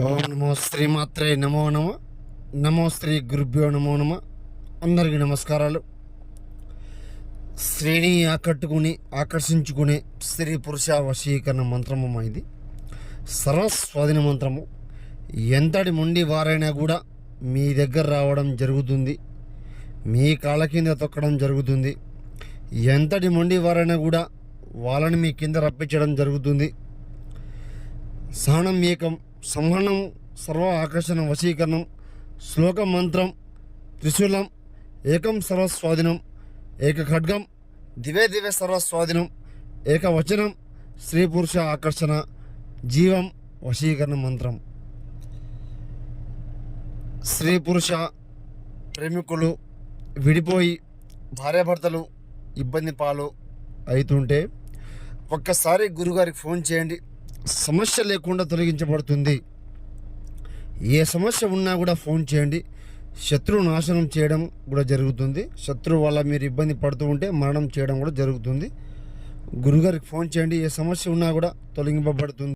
ఓం నమో శ్రీమాత్రే నమో నమ. నమో శ్రీ గురుభ్యో నమో నమ. అందరికీ నమస్కారాలు. శ్రేణి ఆకట్టుకుని ఆకర్షించుకునే స్త్రీ పురుష వశీకరణ మంత్రము ఇది. సర్వస్వాధీన మంత్రము. ఎంతటి మొండి వారైనా కూడా మీ దగ్గర రావడం జరుగుతుంది. మీ కాళ్ళ కింద తొక్కడం జరుగుతుంది. ఎంతటి మొండి వారైనా కూడా వాళ్ళని మీ కింద రప్పించడం జరుగుతుంది. సహనం ఏకం సంహనం సర్వ ఆకర్షణ వశీకరణం శ్లోక మంత్రం త్రిశూలం ఏకం సర్వస్వాధీనం ఏక ఖడ్గం దివే దివే సర్వస్వాధీనం ఏక వచనం స్త్రీ పురుష ఆకర్షణ జీవం వశీకరణ మంత్రం. స్త్రీ పురుష ప్రేమికులు విడిపోయి భార్యాభర్తలు ఇబ్బంది పాలు అవుతుంటే ఒక్కసారి గురుగారికి ఫోన్ చేయండి. సమస్య లేకుండా తొలగించబడుతుంది. ఏ సమస్య ఉన్నా కూడా ఫోన్ చేయండి. శత్రువు నాశనం చేయడం కూడా జరుగుతుంది. శత్రువు వల్ల మీరు ఇబ్బంది పడుతూ ఉంటే మరణం చేయడం కూడా జరుగుతుంది. గురుగారికి ఫోన్ చేయండి. ఏ సమస్య ఉన్నా కూడా తొలగింపబడుతుంది.